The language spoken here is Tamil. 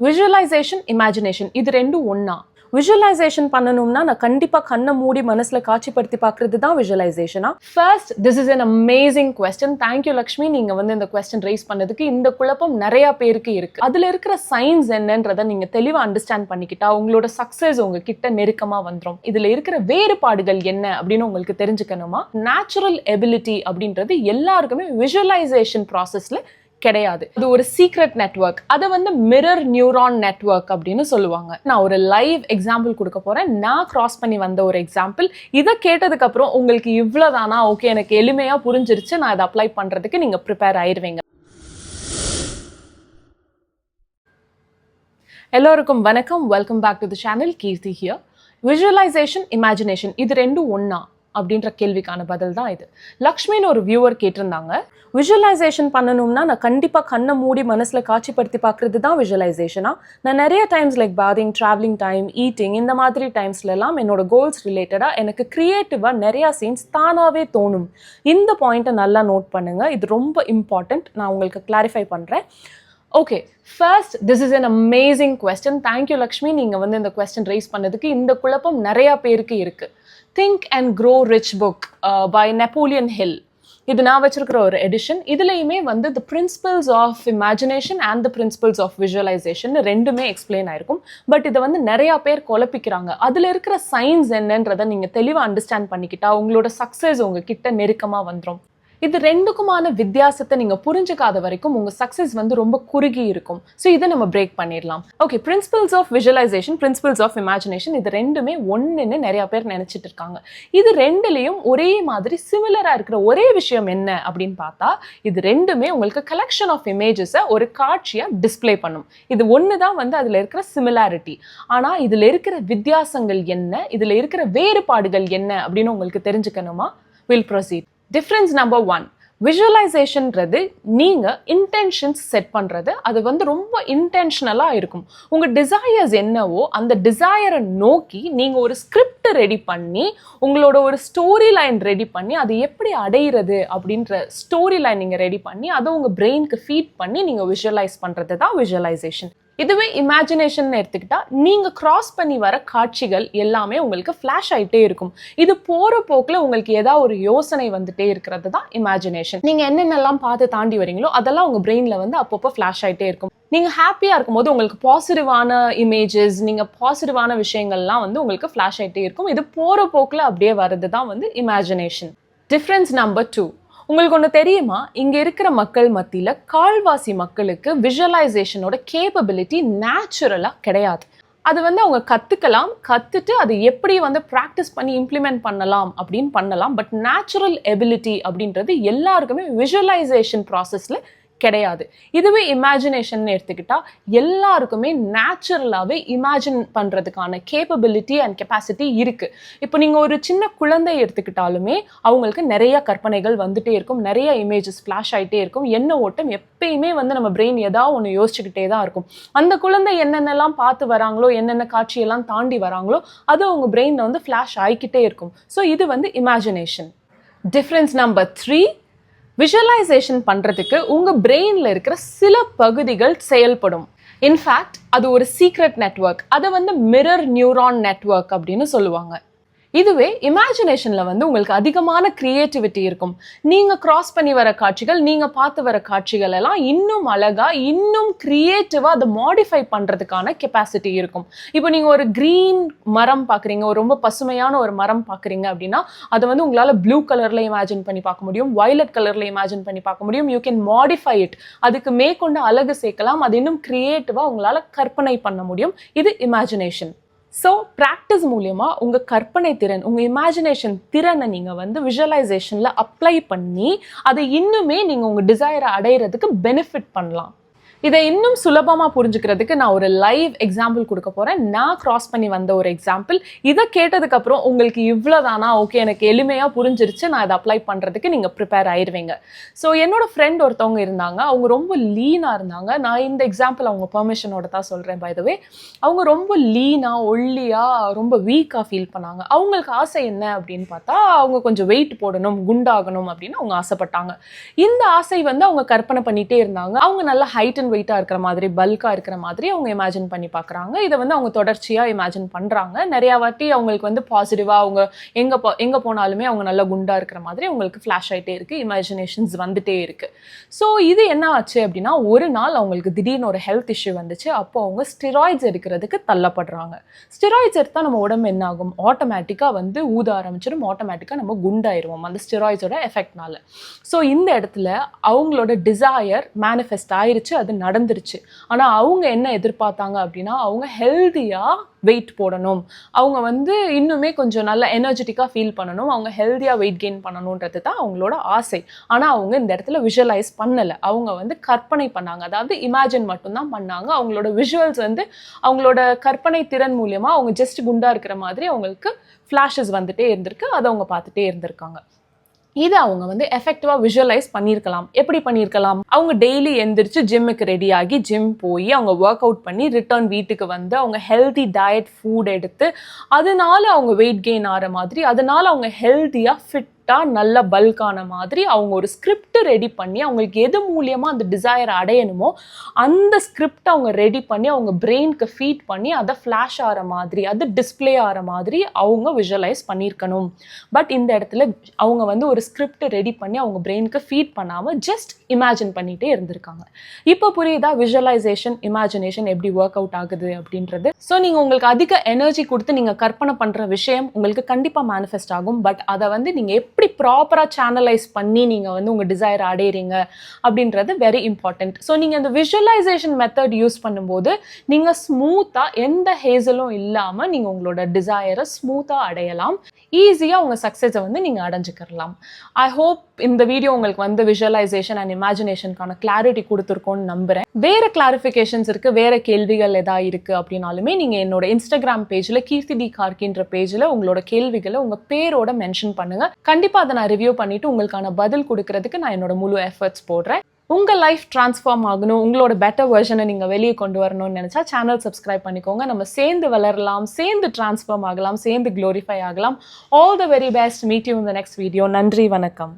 விஷுவலைசேஷன் இமேஜினேஷன் இது ரெண்டும் ஒன்றா விஷுவலைசேஷன் பண்ணணும்னா நான் கண்டிப்பாக கண்ணை மூடி மனசில் காட்சிப்படுத்தி பார்க்குறது தான் விஷுவலைசேஷனா first this is an amazing question thank you Lakshmi நீங்கள் வந்து இந்த கொஸ்டின் ரைஸ் பண்ணதுக்கு இந்த குழப்பம் நிறையா பேருக்கு இருக்கு. அதில் இருக்கிற சயின்ஸ் என்னன்றதை நீங்கள் தெளிவாக அண்டர்ஸ்டாண்ட் பண்ணிக்கிட்டா உங்களோட சக்ஸஸ் உங்ககிட்ட நெருக்கமாக வந்துடும் இதில் இருக்கிற வேறுபாடுகள் என்ன அப்படின்னு உங்களுக்கு தெரிஞ்சுக்கணுமா? நேச்சுரல் எபிலிட்டி அப்படின்றது எல்லாருக்குமே விஷுவலைசேஷன் ப்ராசஸ்ல கிடையாது. இது ஒரு சீக்ரெட் நெட்வொர்க் அதை வந்து மிரர் நியூரான் நெட்வொர்க் அப்படின்னு சொல்லுவாங்க. நான் ஒரு லைவ் எக்ஸாம்பிள் கொடுக்க போறேன். நான் கிராஸ் பண்ணி வந்த ஒரு எக்ஸாம்பிள் இதை கேட்டதுக்கு அப்புறம் உங்களுக்கு இவ்வளவுதானா? ஓகே எனக்கு எளிமையா புரிஞ்சிருச்சு. நான் இதை அப்ளை பண்றதுக்கு நீங்க ப்ரிப்பேர் ஆயிருவீங்க. எல்லோருக்கும் வணக்கம். Welcome back to the channel Keerthi here visualization imagination இது ரெண்டும் ஒன்றா அப்படின்ற கேள்விக்கான பதில் தான் இது. லக்ஷ்மின்னு ஒரு வியூவர் கேட்டிருந்தாங்க. விஷுவலைசேஷன் பண்ணணும்னா நான் கண்டிப்பாக கண்ணை மூடி மனசில் காட்சிப்படுத்தி பார்க்குறது தான் விஷுவலைசேஷனா நான் நிறைய times like bathing travelling time eating இந்த மாதிரி டைம்ஸ்லலாம் என்னோட கோல்ஸ் ரிலேட்டடாக எனக்கு க்ரியேட்டிவாக நிறையா சீன்ஸ் தானாகவே தோணும். இந்த பாயிண்ட்டை நல்லா நோட் பண்ணுங்கள் இது ரொம்ப இம்பார்ட்டண்ட் நான் உங்களுக்கு கிளாரிஃபை பண்ணுறேன் okay first this is an amazing question thank you Lakshmi. நீங்கள் வந்து இந்த கொஸ்டின் ரைஸ் பண்ணதுக்கு இந்த குழப்பம் நிறையா பேருக்கு இருக்குது think and grow rich book by Napoleon Hill இது நான் வச்சிருக்கிற ஒரு எடிஷன் இதுலையுமே வந்து the principles of imagination and the principles of visualization ரெண்டுமே எக்ஸ்பிளைன் ஆயிருக்கும். பட் இதை வந்து நிறையா பேர் குழப்பிக்கிறாங்க. அதில் இருக்கிற சயின்ஸ் என்னன்றதை நீங்கள் தெளிவாக அண்டர்ஸ்டாண்ட் பண்ணிக்கிட்டா உங்களோட சக்ஸஸ் உங்ககிட்ட நெருக்கமாக வந்துடும் இது ரெண்டுக்குமான வித்தியாசத்தை நீங்க புரிஞ்சுக்காத வரைக்கும் உங்க சக்சஸ் வந்து ரொம்ப குறுகி இருக்கும். ஸோ இதை நம்ம பிரேக் பண்ணிடலாம். Okay principles of visualization principles of imagination இது ரெண்டுமே ஒன்றுன்னு நிறைய பேர் நினைச்சிட்டு இருக்காங்க. இது ரெண்டுலேயும் ஒரே மாதிரி சிமிலரா இருக்கிற ஒரே விஷயம் என்ன அப்படின்னு பார்த்தா இது ரெண்டுமே உங்களுக்கு கலெக்ஷன் ஆஃப் இமேஜஸை ஒரு காட்சியை டிஸ்பிளே பண்ணும். இது ஒன்று தான் வந்து அதில் இருக்கிற சிமிலாரிட்டி ஆனால் இதில் இருக்கிற வித்தியாசங்கள் என்ன? இதில் இருக்கிற வேறுபாடுகள் என்ன அப்படின்னு உங்களுக்கு தெரிஞ்சுக்கணுமா? Will proceed difference number one விஷுவலைசேஷன்றது நீங்கள் இன்டென்ஷன்ஸ் செட் பண்ணுறது அது வந்து ரொம்ப இன்டென்ஷனலாக இருக்கும். உங்கள் டிசையர்ஸ் என்னவோ அந்த டிசையரை நோக்கி நீங்கள் ஒரு ஸ்கிரிப்ட் ரெடி பண்ணி உங்களோட ஒரு ஸ்டோரி லைன் ரெடி பண்ணி அது எப்படி அடையிறது அப்படின்ற ஸ்டோரி லைன் நீங்கள் ரெடி பண்ணி அதை உங்கள் பிரெயினுக்கு ஃபீட் பண்ணி நீங்கள் விஷுவலைஸ் பண்ணுறது தான் விஷுவலைசேஷன் இதுவே இமேஜினேஷன் எடுத்துக்கிட்டா நீங்க கிராஸ் பண்ணி வர காட்சிகள் எல்லாமே உங்களுக்கு ஃபிளாஷ் ஆயிட்டே இருக்கும். இது போற போக்குல உங்களுக்கு ஏதாவது ஒரு யோசனை வந்துட்டே இருக்கிறது தான் இமேஜினேஷன் நீங்க என்னென்னலாம் பார்த்து தாண்டி வரீங்களோ அதெல்லாம் உங்க பிரெயின்ல வந்து அப்பப்போ ஃபிளாஷ் ஆயிட்டே இருக்கும். நீங்க ஹாப்பியா இருக்கும்போது உங்களுக்கு பாசிட்டிவான இமேஜஸ் நீங்க பாசிட்டிவான விஷயங்கள்லாம் வந்து உங்களுக்கு ஃபிளாஷ் ஆயிட்டே இருக்கும். இது போற போக்குல அப்படியே வர்றது தான் வந்து இமேஜினேஷன் டிஃப்ரென்ஸ் நம்பர் டூ உங்களுக்கு ஒன்று தெரியுமா? இங்கே இருக்கிற மக்கள் மத்தியில் கால்வாசி மக்களுக்கு விஷுவலைசேஷனோட கேப்பபிலிட்டி நேச்சுரலாக கிடையாது. அது வந்து அவங்க கற்றுக்கலாம் கற்றுட்டு அது எப்படி வந்து ப்ராக்டிஸ் பண்ணி இம்ப்ளிமெண்ட் பண்ணலாம் அப்படின்னு பண்ணலாம். பட் நேச்சுரல் எபிலிட்டி அப்படின்றது எல்லாருக்குமே விஷுவலைசேஷன் ப்ராசஸில் கிடையாது. இதுவே இமேஜினேஷன் எடுத்துக்கிட்டா எல்லாருக்குமே நேச்சுரலாகவே இமேஜின் பண்ணுறதுக்கான கேப்பபிலிட்டி அண்ட் கெப்பாசிட்டி இருக்குது இப்போ நீங்கள் ஒரு சின்ன குழந்தை எடுத்துக்கிட்டாலுமே அவங்களுக்கு நிறைய கற்பனைகள் வந்துட்டே இருக்கும் நிறைய இமேஜஸ் ஃப்ளாஷ் ஆகிட்டே இருக்கும் என்ன ஓட்டம் எப்பயுமே வந்து நம்ம பிரெயின் ஏதாவது ஒன்று யோசிச்சுக்கிட்டே தான் இருக்கும். அந்த குழந்தை என்னென்னலாம் பார்த்து வராங்களோ என்னென்ன காட்சியெல்லாம் தாண்டி வராங்களோ அது அவங்க பிரெயினில் வந்து ஃப்ளாஷ் ஆகிக்கிட்டே இருக்கும். ஸோ இது வந்து imagination difference number three visualization பண்ணுறதுக்கு உங்கள் பிரெயினில் இருக்கிற சில பகுதிகள் செயல்படும். இன்ஃபேக்ட் அது ஒரு சீக்ரெட் நெட்வொர்க் அதை வந்து மிரர் நியூரான் நெட்வொர்க் அப்படின்னு சொல்லுவாங்க. இதுவே இமேஜினேஷனில் வந்து உங்களுக்கு அதிகமான க்ரியேட்டிவிட்டி இருக்கும். நீங்கள் க்ராஸ் பண்ணி வர காட்சிகள் நீங்கள் பார்த்து வர காட்சிகள் எல்லாம் இன்னும் அழகாக இன்னும் க்ரியேட்டிவாக அதை மாடிஃபை பண்ணுறதுக்கான கெப்பாசிட்டி இருக்கும். இப்போ நீங்கள் ஒரு க்ரீன் மரம் பார்க்குறீங்க ஒரு ரொம்ப பசுமையான ஒரு மரம் பார்க்குறீங்க அப்படின்னா அதை வந்து உங்களால் ப்ளூ கலரில் இமேஜின் பண்ணி பார்க்க முடியும் வயலட் கலரில் இமேஜின் பண்ணி பார்க்க முடியும். யூ கேன் மாடிஃபை இட் அதுக்கு மேற்கொண்டு அழகு சேர்க்கலாம் அது இன்னும் க்ரியேட்டிவாக உங்களால் கற்பனை பண்ண முடியும். இது இமேஜினேஷன் ஸோ ப்ராக்டிஸ் மூலயமா உங்கள் கற்பனை திறன் உங்கள் இமேஜினேஷன் திறனை நீங்கள் வந்து விஷுவலைசேஷனில் அப்ளை பண்ணி அதை இன்னுமே நீங்கள் உங்கள் டிசைரை அடையிறதுக்கு பெனிஃபிட் பண்ணலாம். இதை இன்னும் சுலபமாக புரிஞ்சுக்கிறதுக்கு நான் ஒரு லைவ் எக்ஸாம்பிள் கொடுக்க போகிறேன் நான் கிராஸ் பண்ணி வந்த ஒரு எக்ஸாம்பிள் இதை கேட்டதுக்கப்புறம் உங்களுக்கு இவ்வளோதானா ஓகே எனக்கு எளிமையாக புரிஞ்சிருச்சு. நான் இதை அப்ளை பண்ணுறதுக்கு நீங்கள் ப்ரிப்பேர் ஆயிடுவீங்க ஸோ என்னோட ஃப்ரெண்ட் ஒருத்தவங்க இருந்தாங்க. அவங்க ரொம்ப லீனாக இருந்தாங்க. நான் இந்த எக்ஸாம்பிள் அவங்க பெர்மிஷனோட தான் சொல்கிறேன் பைதவே அவங்க ரொம்ப லீனாக ஒல்லியாக ரொம்ப வீக்காக ஃபீல் பண்ணாங்க. அவங்களுக்கு ஆசை என்ன அப்படின்னு பார்த்தா அவங்க கொஞ்சம் வெயிட் போடணும் குண்டாகணும் அப்படின்னு அவங்க ஆசைப்பட்டாங்க. இந்த ஆசை வந்து அவங்க கற்பனை பண்ணிகிட்டே இருந்தாங்க. அவங்க நல்ல ஹைட் அண்ட் வெயிட்டாக இருக்கிற மாதிரி பல்காக இருக்கிற மாதிரி அவங்க இமேஜின் பண்ணி பார்க்குறாங்க இதை வந்து அவங்க தொடர்ச்சியாக இமேஜின் பண்ணுறாங்க நிறையா வாட்டி அவங்களுக்கு வந்து பாசிட்டிவாக அவங்க எங்கே போ எங்கே போனாலுமே அவங்க நல்லா குண்டாக இருக்கிற மாதிரி அவங்களுக்கு ஃப்ளாஷ் ஆகிட்டே இருக்குது இமேஜினேஷன்ஸ் வந்துட்டே இருக்குது ஸோ இது என்ன ஆச்சு அப்படின்னா ஒரு நாள் அவங்களுக்கு திடீர்னு ஒரு ஹெல்த் இஷ்யூ வந்துச்சு. அப்போ அவங்க ஸ்டிராய்ட்ஸ் எடுக்கிறதுக்கு தள்ளப்படுறாங்க. ஸ்டிராய்ட்ஸ் எடுத்தால் நம்ம உடம்பு என்ன ஆகும்? ஆட்டோமேட்டிக்காக வந்து ஊத ஆரம்பிச்சிடும் ஆட்டோமேட்டிக்காக நம்ம குண்டாயிருவோம் அந்த ஸ்டிராய்ட்ஸோட எஃபெக்ட்னால ஸோ இந்த இடத்துல அவங்களோட டிசையர் மேனிஃபெஸ்ட் ஆயிருச்சு. அது நடந்துருச்சு. ஆனால் அவங்க என்ன எதிர்பார்த்தாங்க அப்படின்னா அவங்க ஹெல்த்தியாக வெயிட் போடணும். அவங்க வந்து இன்னுமே கொஞ்சம் நல்ல எனர்ஜெட்டிக்காக ஃபீல் பண்ணணும். அவங்க ஹெல்த்தியாக வெயிட் கெயின் பண்ணணுன்றது தான் அவங்களோட ஆசை. ஆனால் அவங்க இந்த இடத்துல விஷுவலைஸ் பண்ணலை. அவங்க வந்து கற்பனை பண்ணாங்க. அதாவது இமேஜின் மட்டும்தான் பண்ணாங்க. அவங்களோட விஷுவல்ஸ் வந்து அவங்களோட கற்பனை திறன் மூலயமா அவங்க ஜஸ்ட் குண்டாக இருக்கிற மாதிரி அவங்களுக்கு ஃப்ளாஷஸ் வந்துட்டே இருந்திருக்கு. அதை அவங்க பார்த்துட்டே இருந்திருக்காங்க. இதை அவங்க வந்து எஃபெக்டிவாக விஷுவலைஸ் பண்ணியிருக்கலாம். எப்படி பண்ணியிருக்கலாம்? அவங்க டெய்லி எந்திரிச்சு ஜிம்முக்கு ரெடி ஆகி ஜிம் போய் அவங்க ஒர்க் அவுட் பண்ணி ரிட்டர்ன் வீட்டுக்கு வந்து அவங்க ஹெல்தி டயட் ஃபுட் எடுத்து அதனால அவங்க வெயிட் கெயின் ஆகிற மாதிரி அதனால அவங்க ஹெல்த்தியாக ஃபிட் ஃபிட்டாக நல்ல பல்கான மாதிரி அவங்க ஒரு ஸ்கிரிப்ட் ரெடி பண்ணி அவங்களுக்கு எது மூலியமாக அந்த டிசையர் அடையணுமோ அந்த ஸ்கிரிப்ட் அவங்க ரெடி பண்ணி அவங்க பிரெயினுக்கு ஃபீட் பண்ணி அதை ஃப்ளாஷ் ஆகிற மாதிரி அது டிஸ்ப்ளே ஆகிற மாதிரி அவங்க விஷுவலைஸ் பண்ணியிருக்கணும். பட் இந்த இடத்துல அவங்க வந்து ஒரு ஸ்கிரிப்ட் ரெடி பண்ணி அவங்க பிரெயினுக்கு ஃபீட் பண்ணாமல் ஜஸ்ட் இமேஜின் பண்ணிகிட்டே இருந்திருக்காங்க. இப்போ புரியுதா? விஷுவலைசேஷன் இமேஜினேஷன் எப்படி ஒர்க் அவுட் ஆகுது அப்படின்றது? ஸோ நீங்கள் உங்களுக்கு அதிக எனர்ஜி கொடுத்து நீங்கள் கற்பனை பண்ணுற விஷயம் உங்களுக்கு கண்டிப்பாக மேனிஃபெஸ்ட் ஆகும். பட் அதை வந்து நீங்கள் எப்படி ப்ராப்பராக சேனலைஸ் பண்ணி நீங்கள் வந்து உங்கள் டிசைர் அடையிறீங்க அப்படின்றது வெரி இம்பார்ட்டண்ட் ஸோ நீங்கள் இந்த விஷுவலைசேஷன் மெத்தட் யூஸ் பண்ணும்போது நீங்கள் ஸ்மூத்தாக எந்த ஹேசலும் இல்லாமல் நீங்கள் உங்களோட டிசைரை ஸ்மூத்தாக அடையலாம். ஈஸியாக உங்கள் சக்ஸஸை வந்து நீங்கள் அடைஞ்சிக்கிறலாம் ஐ ஹோப் இந்த வீடியோ உங்களுக்கு வந்து விஷுவலைசேஷன் அண்ட் இமேஜினேஷனுக்கான கிளாரிட்டி கொடுத்துருக்கோன்னு நம்புகிறேன் வேறு கிளாரிஃபிகேஷன்ஸ் இருக்குது வேறு கேள்விகள் எதாவது இருக்குது அப்படின்னாலுமே நீங்கள் என்னோட இன்ஸ்டாகிராம் பேஜில் கீர்த்தி டி கார்கின்ற பேஜில் உங்களோட கேள்விகளை உங்கள் பேரோட மென்ஷன் பண்ணுங்கள் கண்டிப்பாக அதை நான் ரிவ்யூ பண்ணிவிட்டு உங்களுக்கான பதில் கொடுக்கறதுக்கு நான் என்னோட முழு எஃபர்ட்ஸ் போடுறேன். உங்கள் லைஃப் ட்ரான்ஸ்ஃபார்ம் ஆகணும் உங்களோட பெட்டர் வெர்ஷனை நீங்கள் வெளியே கொண்டு வரணும்னு நினச்சா சேனல் சப்ஸ்கிரைப் பண்ணிக்கோங்க. நம்ம சேர்ந்து வளரலாம் சேர்ந்து ட்ரான்ஸ்ஃபார்ம் ஆகலாம் சேர்ந்து க்ளோரிஃபை ஆகலாம். All the very best meet you இந்த நெக்ஸ்ட் வீடியோ நன்றி வணக்கம்.